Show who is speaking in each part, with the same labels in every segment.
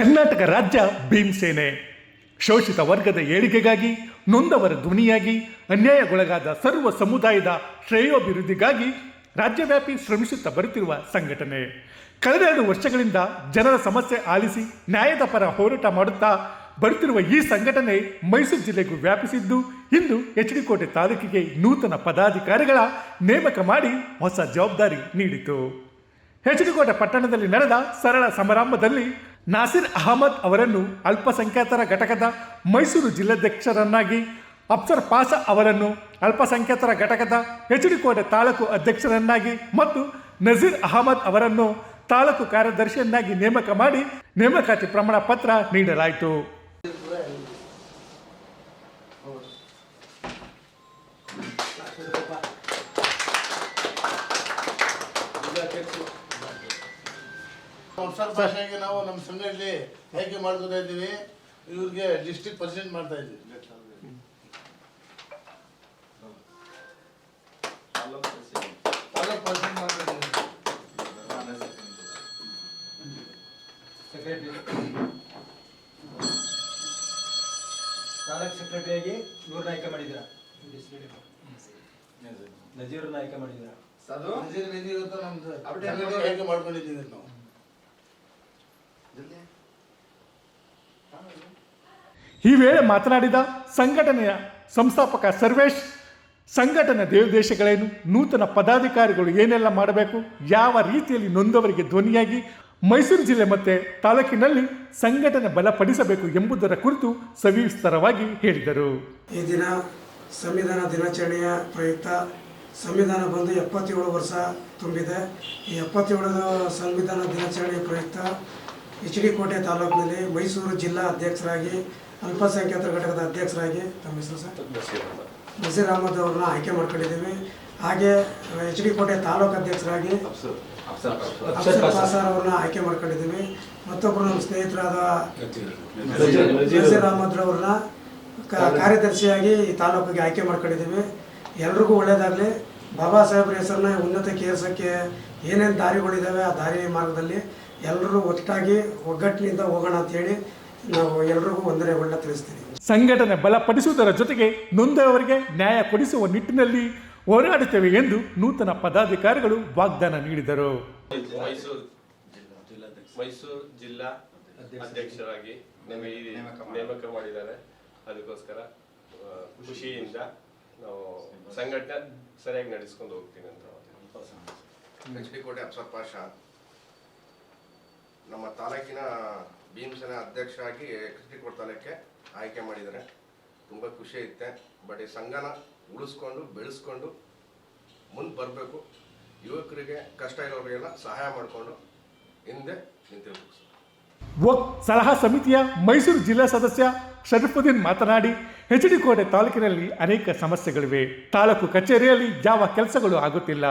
Speaker 1: ಕರ್ನಾಟಕ ರಾಜ್ಯ ಭೀಮಸೇನೆ. ಶೋಷಿತ ವರ್ಗದ ಏಳಿಗೆಗಾಗಿ, ನೊಂದವರ ಧ್ವನಿಯಾಗಿ, ಅನ್ಯಾಯಗೊಳಗಾದ ಸರ್ವ ಸಮುದಾಯದ ಶ್ರೇಯೋಭಿವೃದ್ಧಿಗಾಗಿ ರಾಜ್ಯವ್ಯಾಪಿ ಶ್ರಮಿಸುತ್ತಾ ಬರುತ್ತಿರುವ ಸಂಘಟನೆ. ಕಳೆದೆರಡು ವರ್ಷಗಳಿಂದ ಜನರ ಸಮಸ್ಯೆ ಆಲಿಸಿ ನ್ಯಾಯದ ಪರ ಹೋರಾಟ ಮಾಡುತ್ತಾ ಬರುತ್ತಿರುವ ಈ ಸಂಘಟನೆ ಮೈಸೂರು ಜಿಲ್ಲೆಗೂ ವ್ಯಾಪಿಸಿದ್ದು, ಇಂದು ಎಚ್ ಡಿ ಕೋಟೆ ತಾಲೂಕಿಗೆ ನೂತನ ಪದಾಧಿಕಾರಿಗಳ ನೇಮಕ ಮಾಡಿ ಹೊಸ ಜವಾಬ್ದಾರಿ ನೀಡಿತು. ಹೆಚ್ಡಿಕೋಟೆ ಪಟ್ಟಣದಲ್ಲಿ ನಡೆದ ಸರಳ ಸಮಾರಂಭದಲ್ಲಿ ನಾಸಿರ್ ಅಹಮದ್ ಅವರನ್ನು ಅಲ್ಪಸಂಖ್ಯಾತರ ಘಟಕದ ಮೈಸೂರು ಜಿಲ್ಲಾಧ್ಯಕ್ಷರನ್ನಾಗಿ, ಅಫ್ಸರ್ ಪಾಷ ಅವರನ್ನು ಅಲ್ಪಸಂಖ್ಯಾತರ ಘಟಕದ ಹೆಚ್ಡಿಕೋಟೆ ತಾಲೂಕು ಅಧ್ಯಕ್ಷರನ್ನಾಗಿ ಮತ್ತು ನಜೀರ್ ಅಹಮದ್ ಅವರನ್ನು ತಾಲೂಕು ಕಾರ್ಯದರ್ಶಿಯನ್ನಾಗಿ ನೇಮಕ ಮಾಡಿ ನೇಮಕಾತಿ ಪ್ರಮಾಣ ಪತ್ರ ನೀಡಲಾಯಿತು.
Speaker 2: ಸಂಸಾರ ಭಾಷೆಗೆ ನಾವು ನಮ್ಮ ಸಂಘದಲ್ಲಿ ಆಯ್ಕೆ ಮಾಡ್ತಾ ಇದ್ದೀವಿ ಇವ್ರಿಗೆ ಡಿಸ್ಟ್ರಿಕ್ಟ್ ಪ್ರೆಸಿಡೆಂಟ್ ಮಾಡ್ತಾ ಇದ್ದೀವಿ. ತಾಲೂಕ್ ಪ್ರೆಸಿಡೆಂಟ್ ಮಾಡ್ತಾ ಇದ್ದೀವಿ.
Speaker 3: ತಾಲೂಕ್ ಸೆಕ್ರೆಟರಿಯಾಗಿ ಇವ್ರನ್ನ ಆಯ್ಕೆ ಮಾಡಿದ್ದೀರಾ? ನಜೀರ್ನ ಆಯ್ಕೆ ಮಾಡಿದ್ದೀರಾ?
Speaker 2: ನಜೀರ್ ನಜೀರ್ ಅಂತ ನಮ್ದು ಸಂಘಟನೆಗೆ ಹೇಗೆ ಮಾಡ್ಕೊಂಡಿದ್ದೀವಿ ನಾವು.
Speaker 1: ಈ ವೇಳೆ ಮಾತನಾಡಿದ ಸಂಘಟನೆಯ ಸಂಸ್ಥಾಪಕ ಸರ್ವೇಶ್, ಸಂಘಟನೆ ದೇವದೇಶಗಳೇನು, ನೂತನ ಪದಾಧಿಕಾರಿಗಳು ಏನೆಲ್ಲ ಮಾಡಬೇಕು, ಯಾವ ರೀತಿಯಲ್ಲಿ ನೊಂದವರಿಗೆ ಧ್ವನಿಯಾಗಿ, ಮೈಸೂರು ಜಿಲ್ಲೆ ಮತ್ತು ತಾಲೂಕಿನಲ್ಲಿ ಸಂಘಟನೆ ಬಲಪಡಿಸಬೇಕು ಎಂಬುದರ ಕುರಿತು ಸವಿಸ್ತರವಾಗಿ ಹೇಳಿದರು.
Speaker 4: ಈ ದಿನ ಸಂವಿಧಾನ ದಿನಾಚರಣೆಯ ಪ್ರಯುಕ್ತ ಸಂವಿಧಾನ ಬಂದು ಎಪ್ಪತ್ತೇಳು ವರ್ಷ ತುಂಬಿದೆ. ಈ ಎಪ್ಪತ್ತೇಳು ಸಂವಿಧಾನ ದಿನಾಚರಣೆಯ ಪ್ರಯುಕ್ತ ಎಚ್ ಡಿ ಕೋಟೆ ತಾಲೂಕಿನಲ್ಲಿ ಮೈಸೂರು ಜಿಲ್ಲಾ ಅಧ್ಯಕ್ಷರಾಗಿ ಅಲ್ಪಸಂಖ್ಯಾತರ ಘಟಕದ ಅಧ್ಯಕ್ಷರಾಗಿ ತಮ್ಮ ಹೆಸರು ಸರ್? ನಸೀರ್ ಅಹಮದ್ ಅವ್ರನ್ನ ಆಯ್ಕೆ ಮಾಡ್ಕೊಂಡಿದ್ದೀವಿ. ಹಾಗೆ ಎಚ್ ಡಿ ಕೋಟೆ ತಾಲೂಕು ಅಧ್ಯಕ್ಷರಾಗಿ ಅಫ್ಸರ್ ಪಾಸಾರ್ ಅವ್ರನ್ನ ಆಯ್ಕೆ ಮಾಡ್ಕೊಂಡಿದ್ದೀವಿ. ಮತ್ತೊಬ್ಬರು ನಮ್ಮ ಸ್ನೇಹಿತರಾದ ನಜೀರ್ ಅಹಮದ್ ಅವ್ರನ್ನ ಕ- ಕಾರ್ಯದರ್ಶಿಯಾಗಿ ಈ ತಾಲೂಕಿಗೆ ಆಯ್ಕೆ ಮಾಡ್ಕೊಂಡಿದ್ದೀವಿ. ಎಲ್ರಿಗೂ ಒಳ್ಳೇದಾಗಲಿ. ಬಾಬಾ ಸಾಹೇಬ್ರ ಹೆಸರನ್ನ ಉನ್ನತಕ್ಕೆ ಏರ್ಸೋಕ್ಕೆ ಏನೇನು ದಾರಿಗಳಿದ್ದಾವೆ ಆ ದಾರಿ ಮಾರ್ಗದಲ್ಲಿ ಎಲ್ಲರೂ ಒಟ್ಟಾಗಿ ಒಗ್ಗಟ್ಟಿನಿಂದ ಹೋಗೋಣ ಅಂತೇಳಿ ನಾವು ಎಲ್ರಿಗೂ ವಂದನೆಗಳನ್ನ ತಿಳಿಸ್ತೀವಿ
Speaker 1: ಸಂಘಟನೆ ಬಲಪಡಿಸುವುದರ ಜೊತೆಗೆ ನೊಂದವರಿಗೆ ನ್ಯಾಯ ಕೊಡಿಸುವ ನಿಟ್ಟಿನಲ್ಲಿ ಹೋರಾಡುತ್ತೇವೆ ಎಂದು ನೂತನ ಪದಾಧಿಕಾರಿಗಳು ವಾಗ್ದಾನ ನೀಡಿದರು.
Speaker 5: ಮೈಸೂರು ಮೈಸೂರು ಜಿಲ್ಲಾ ಅಧ್ಯಕ್ಷರಾಗಿ ನೇಮಕ ಮಾಡಿದ್ದಾರೆ. ಅದಕ್ಕೋಸ್ಕರ ಆ, ಖುಷಿಯಿಂದ ನಾವು ಸಂಘಟನೆ ಸರಿಯಾಗಿ ನಡೆಸ್ಕೊಂಡು ಹೋಗ್ತೀನಿ ಅಂತ
Speaker 6: ಎಚ್ ಡಿ ಕೋಟೆ ಅಫ್ಸರ್ ಪಾಷಾ ನಮ್ಮ ತಾಲೂಕಿನ ಭೀಮಸೇನ ಅಧ್ಯಕ್ಷರಾಗಿ ಆಗಿ ಡಿ ಕೋಟೆ ತಾಲೂಕಿಗೆ ಆಯ್ಕೆ ಮಾಡಿದ್ದಾರೆ. ತುಂಬ ಖುಷಿ ಐತೆ. ಬಟ್ ಈ ಸಂಘನ ಉಳಿಸ್ಕೊಂಡು, ಬೆಳೆಸ್ಕೊಂಡು ಮುಂದೆ ಬರಬೇಕು. ಯುವಕರಿಗೆ ಕಷ್ಟ ಇರೋರಿಗೆಲ್ಲ ಸಹಾಯ ಮಾಡಿಕೊಂಡು ಹಿಂದೆ ನಿಂತಿರ್ಬೇಕು
Speaker 1: ವಕ್ ಸಲಹಾ ಸಮಿತಿಯ ಮೈಸೂರು ಜಿಲ್ಲಾ ಸದಸ್ಯ ಶರೀಫುದ್ದೀನ್ ಮಾತನಾಡಿ ಎಚ್ ಡಿ ಕೋಟೆ ತಾಲೂಕಿನಲ್ಲಿ ಅನೇಕ ಸಮಸ್ಯೆಗಳಿವೆ. ತಾಲೂಕು ಕಚೇರಿಯಲ್ಲಿ ಯಾವ ಕೆಲಸಗಳು ಆಗುತ್ತಿಲ್ಲ.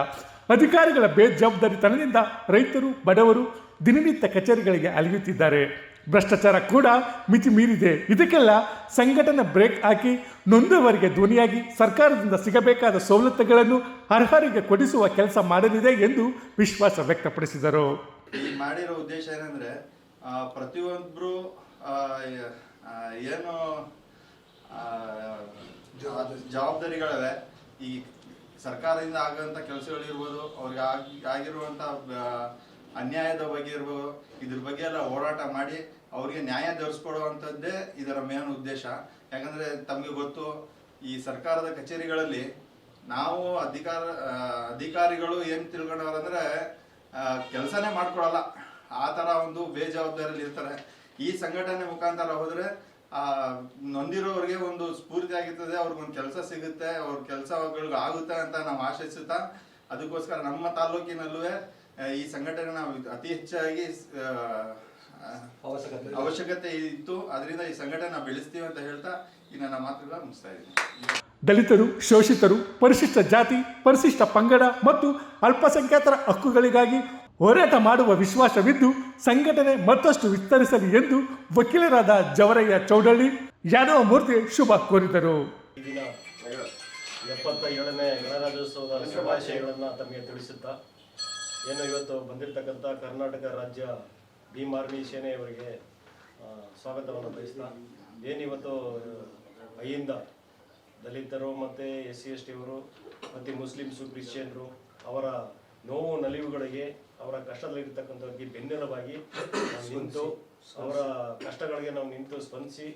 Speaker 1: ಅಧಿಕಾರಿಗಳ ಬೇಜವಾಬ್ದಾರಿತನದಿಂದ ರೈತರು, ಬಡವರು ದಿನನಿತ್ಯ ಕಚೇರಿಗಳಿಗೆ ಅಲಿಯುತ್ತಿದ್ದಾರೆ. ಭ್ರಷ್ಟಾಚಾರ ಕೂಡ ಮಿತಿ ಮೀರಿದೆ. ಇದಕ್ಕೆಲ್ಲ ಸಂಘಟನೆ ಬ್ರೇಕ್ ಹಾಕಿ ನೊಂದವರಿಗೆ ಧ್ವನಿಯಾಗಿ ಸರ್ಕಾರದಿಂದ ಸಿಗಬೇಕಾದ ಸವಲತ್ತುಗಳನ್ನು ಅರ್ಹರಿಗೆ ಕೊಡಿಸುವ ಕೆಲಸ ಮಾಡಲಿದೆ ಎಂದು ವಿಶ್ವಾಸ ವ್ಯಕ್ತಪಡಿಸಿದರು.
Speaker 7: ಈ ಮಾಡಿರೋ ಉದ್ದೇಶ ಏನಂದ್ರೆ ಆ, ಏನು ಜವಾಬ್ದಾರಿಗಳಿವೆ. ಈ ಸರ್ಕಾರದಿಂದ ಆಗುವಂತ ಕೆಲಸಗಳಿರ್ಬೋದು ಅವ್ರಿಗೆ ಆಗಿರುವಂತ ಅನ್ಯಾಯದ ಬಗ್ಗೆ ಇರ್ಬೋದು ಇದ್ರ ಬಗ್ಗೆ ಎಲ್ಲ ಹೋರಾಟ ಮಾಡಿ ಅವ್ರಿಗೆ ನ್ಯಾಯ ದೊರಕಿಸ್ಕೊಡುವಂಥದ್ದೇ ಇದರ ಮೇನ್ ಉದ್ದೇಶ. ಯಾಕಂದ್ರೆ ತಮಗೆ ಗೊತ್ತು, ಈ ಸರ್ಕಾರದ ಕಚೇರಿಗಳಲ್ಲಿ ನಾವು ಅಧಿಕಾರ ಅಧಿಕಾರಿಗಳು ಏನು ತಿಳ್ಕೊಂಡವ್ರಂದ್ರೆ ಕೆಲಸನೇ ಮಾಡ್ಕೊಡಲ್ಲ ಆ ಥರ ಒಂದು ಬೇಜವಾಬ್ದಾರಿಯಲ್ಲಿ ಇರ್ತಾರೆ. ಈ ಸಂಘಟನೆ ಮುಖಾಂತರ ಹೋದರೆ ನೊಂದಿರೋರಿಗೆ ಒಂದು ಸ್ಫೂರ್ತಿ ಆಗಿರ್ತದೆ, ಅವ್ರಿಗೊಂದು ಕೆಲಸ ಸಿಗುತ್ತೆ, ಅವ್ರ ಕೆಲಸಗಳು ಆಗುತ್ತೆ ಅಂತ ನಾವು ಆಶಿಸುತ್ತಾ, ಅದಕ್ಕೋಸ್ಕರ ನಮ್ಮ ತಾಲೂಕಿನಲ್ಲೂ ಈ ಸಂಘಟನೆ ನಾವು ಅತಿ ಹೆಚ್ಚಾಗಿ
Speaker 3: ಅವಶ್ಯಕತೆ.
Speaker 7: ಅವಶ್ಯಕತೆ ಇತ್ತು. ಅದರಿಂದ ಈ ಸಂಘಟನೆ ನಾವು ಬೆಳೆಸ್ತೀವಿ ಅಂತ ಹೇಳ್ತಾ ಈ ನನ್ನ ಮಾತುಗಳ ಮುಗಿಸ್ತಾ ಇದ್ದೀನಿ.
Speaker 1: ದಲಿತರು ಶೋಷಿತರು ಪರಿಶಿಷ್ಟ ಜಾತಿ ಪರಿಶಿಷ್ಟ ಪಂಗಡ ಮತ್ತು ಅಲ್ಪಸಂಖ್ಯಾತರ ಹಕ್ಕುಗಳಿಗಾಗಿ ಹೋರಾಟ ಮಾಡುವ ವಿಶ್ವಾಸವಿದ್ದು ಸಂಘಟನೆ ಮತ್ತಷ್ಟು ವಿಸ್ತರಿಸಲಿ ಎಂದು ವಕೀಲರಾದ ಜವರಯ್ಯ ಚೌಡಳ್ಳಿ ಯಾದವ ಮೂರ್ತಿ ಶುಭ ಕೋರಿದರು.
Speaker 8: ಈ ದಿನ ಎಪ್ಪತ್ತ ಏಳನೇ ಗಣರಾಜ್ಯೋತ್ಸವದ ಶುಭಾಶಯಗಳನ್ನು ತಮಗೆ ತಿಳಿಸುತ್ತಾ ಏನು ಇವತ್ತು ಬಂದಿರತಕ್ಕಂಥ ಕರ್ನಾಟಕ ರಾಜ್ಯ ಭೀಮ್ ಆರ್ಮಿ ಸೇನೆಯವರಿಗೆ ಸ್ವಾಗತವನ್ನು ಬಯಸ್ತಾ ಏನಿವತ್ತು ಅಯ್ಯಿಂದ ದಲಿತರು ಮತ್ತು ಎಸ್ ಸಿ ಎಸ್ ಟಿಯವರು ಮತ್ತು ಮುಸ್ಲಿಮ್ಸು ಕ್ರಿಶ್ಚಿಯನ್ರು ಅವರ ನೋವು ನಲಿವುಗಳಿಗೆ ಅವರ ಕಷ್ಟದಲ್ಲಿರ್ತಕ್ಕಂಥವ್ರಿಗೆ ಬೆನ್ನೆಲುಬಾಗಿ ನಿಂತು ಅವರ ಕಷ್ಟಗಳಿಗೆ ನಾವು ನಿಂತು ಸ್ಪಂದಿಸಿ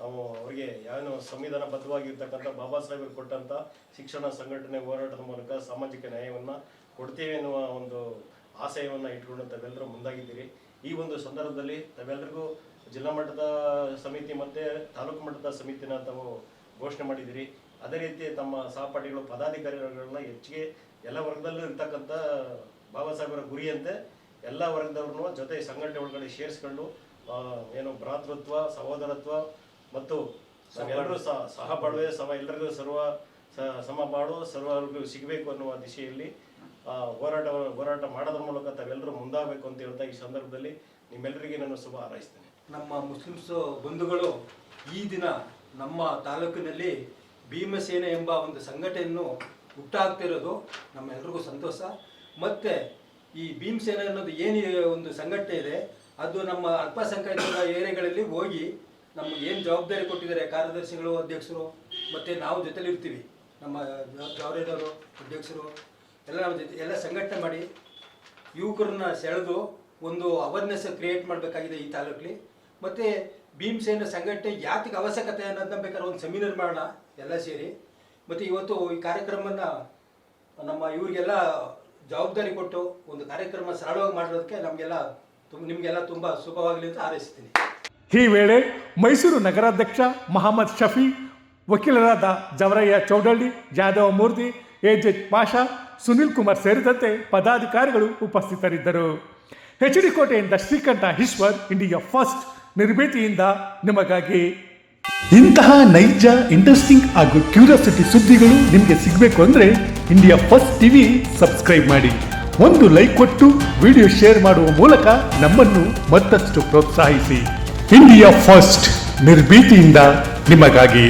Speaker 8: ನಾವು ಅವರಿಗೆ ಏನು ಸಂವಿಧಾನಬದ್ಧವಾಗಿರ್ತಕ್ಕಂಥ ಬಾಬಾ ಸಾಹೇಬರು ಕೊಟ್ಟಂಥ ಶಿಕ್ಷಣ ಸಂಘಟನೆ ಹೋರಾಟದ ಮೂಲಕ ಸಾಮಾಜಿಕ ನ್ಯಾಯವನ್ನು ಕೊಡ್ತೀವಿ ಎನ್ನುವ ಒಂದು ಆಶಯವನ್ನು ಇಟ್ಕೊಂಡು ತಾವೆಲ್ಲರೂ ಮುಂದಾಗಿದ್ದೀರಿ. ಈ ಒಂದು ಸಂದರ್ಭದಲ್ಲಿ ತಾವೆಲ್ಲರಿಗೂ ಜಿಲ್ಲಾ ಮಟ್ಟದ ಸಮಿತಿ ಮತ್ತು ತಾಲೂಕು ಮಟ್ಟದ ಸಮಿತಿನ ತಾವು ಘೋಷಣೆ ಮಾಡಿದ್ದೀರಿ. ಅದೇ ರೀತಿ ತಮ್ಮ ಸಹಪಾಠಿಗಳು, ಪದಾಧಿಕಾರಿಗಳನ್ನ ಹೆಚ್ಚಿಗೆ ಎಲ್ಲ ವರ್ಗದಲ್ಲೂ ಇರ್ತಕ್ಕಂಥ ಬಾಬಾ ಸಾಹೇಬರ ಗುರಿಯಂತೆ ಎಲ್ಲ ವರ್ಗದವ್ರನ್ನೂ ಜೊತೆ ಸಂಘಟನೆ ಒಳಗಡೆ ಸೇರಿಸ್ಕೊಂಡು ಏನು ಭ್ರಾತೃತ್ವ, ಸಹೋದರತ್ವ ಮತ್ತು ಎಲ್ಲರೂ ಸಹ ಸಹಬಾಳ್ವೆ ಸಮ ಎಲ್ಲರಿಗೂ ಸರ್ವ ಸಮ ಸಮಬಾಳು ಸರ್ವರಿಗೂ ಸಿಗಬೇಕು ಅನ್ನುವ ದಿಶೆಯಲ್ಲಿ ಹೋರಾಟ ಹೋರಾಟ ಮಾಡೋದ್ರ ಮೂಲಕ ತಾವೆಲ್ಲರೂ ಮುಂದಾಗಬೇಕು ಅಂತ ಹೇಳ್ತಾ ಈ ಸಂದರ್ಭದಲ್ಲಿ ನಿಮ್ಮೆಲ್ಲರಿಗೆ ನಾನು ಶುಭ ಹಾರೈಸ್ತೇನೆ.
Speaker 3: ನಮ್ಮ ಮುಸ್ಲಿಮ್ಸ್ ಬಂಧುಗಳು ಈ ದಿನ ನಮ್ಮ ತಾಲೂಕಿನಲ್ಲಿ ಭೀಮಸೇನೆ ಎಂಬ ಒಂದು ಸಂಘಟನೆಯನ್ನು ಹುಟ್ಟಾಗ್ತಿರೋದು ನಮ್ಮೆಲ್ರಿಗೂ ಸಂತೋಷ. ಮತ್ತು ಈ ಭೀಮಸೇನೆ ಅನ್ನೋದು ಏನು ಒಂದು ಸಂಘಟನೆ ಇದೆ ಅದು ನಮ್ಮ ಅಲ್ಪಸಂಖ್ಯಾತ ಏರಿಯಾಗಳಲ್ಲಿ ಹೋಗಿ ನಮ್ಗೆ ಏನು ಜವಾಬ್ದಾರಿ ಕೊಟ್ಟಿದ್ದಾರೆ ಕಾರ್ಯದರ್ಶಿಗಳು, ಅಧ್ಯಕ್ಷರು, ಮತ್ತು ನಾವು ಜೊತೆಲಿ ಇರ್ತೀವಿ. ನಮ್ಮ ಜವಾಬ್ದಾರಿದವರು, ಅಧ್ಯಕ್ಷರು, ಎಲ್ಲ ನಮ್ಮ ಜೊತೆ, ಎಲ್ಲ ಸಂಘಟನೆ ಮಾಡಿ ಯುವಕರನ್ನ ಸೆಳೆದು ಒಂದು ಅವೇರ್ನೆಸ್ ಕ್ರಿಯೇಟ್ ಮಾಡಬೇಕಾಗಿದೆ ಈ ತಾಲೂಕಲ್ಲಿ. ಮತ್ತು ಭೀಮಸೇನ ಸಂಘಟನೆ ಯಾತಿಗೆ ಅವಶ್ಯಕತೆ ಅನ್ನೋದನ್ನ ಬೇಕಾದ್ರೆ ಒಂದು ಸೆಮಿನಾರ್ ಮಾಡೋಣ, ಎಲ್ಲ ಸೇರಿ. ಮತ್ತು ಇವತ್ತು ಈ ಕಾರ್ಯಕ್ರಮನ ನಮ್ಮ ಇವರಿಗೆಲ್ಲ ಜವಾಬ್ದಾರಿ ಕೊಟ್ಟು ಒಂದು ಕಾರ್ಯಕ್ರಮ ಸರಳವಾಗಿ ಮಾಡಿರೋದಕ್ಕೆ ನಮಗೆಲ್ಲ ತುಂಬ, ನಿಮಗೆಲ್ಲ ತುಂಬ ಶುಭವಾಗಲಿ ಅಂತ ಹಾರೈಸ್ತೀನಿ.
Speaker 1: ಈ ವೇಳೆ ಮೈಸೂರು ನಗರಾಧ್ಯಕ್ಷ ಮಹಮ್ಮದ್ ಶಫಿ, ವಕೀಲರಾದ ಜವರಯ್ಯ ಚೌಡಳ್ಳಿ, ಜಾಧವ ಮೂರ್ತಿ, ಎಜೆ ಪಾಷಾ, ಸುನಿಲ್ ಕುಮಾರ್ ಸೇರಿದಂತೆ ಪದಾಧಿಕಾರಿಗಳು ಉಪಸ್ಥಿತರಿದ್ದರು. ಎಚ್ ಡಿ ಕೋಟೆಯಿಂದ ಶ್ರೀಕಂಠ ಈಶ್ವರ್, ಇಂಡಿಯಾ ಫಸ್ಟ್ ನಿರ್ಭೀತಿಯಿಂದ ನಿಮಗಾಗಿ. ಇಂತಹ ನೈಜ, ಇಂಟ್ರೆಸ್ಟಿಂಗ್ ಹಾಗೂ ಕ್ಯೂರಿಯಾಸಿಟಿ ಸುದ್ದಿಗಳು ನಿಮಗೆ ಸಿಗಬೇಕು ಅಂದರೆ ಇಂಡಿಯಾ ಫಸ್ಟ್ ಟಿವಿ ಸಬ್ಸ್ಕ್ರೈಬ್ ಮಾಡಿ. ಒಂದು ಲೈಕ್ ಕೊಟ್ಟು, ವಿಡಿಯೋ ಶೇರ್ ಮಾಡುವ ಮೂಲಕ ನಮ್ಮನ್ನು ಮತ್ತಷ್ಟು ಪ್ರೋತ್ಸಾಹಿಸಿ. ಇಂಡಿಯಾ ಫಸ್ಟ್ ನಿರ್ಭೀತಿಯಿಂದ ನಿಮಗಾಗಿ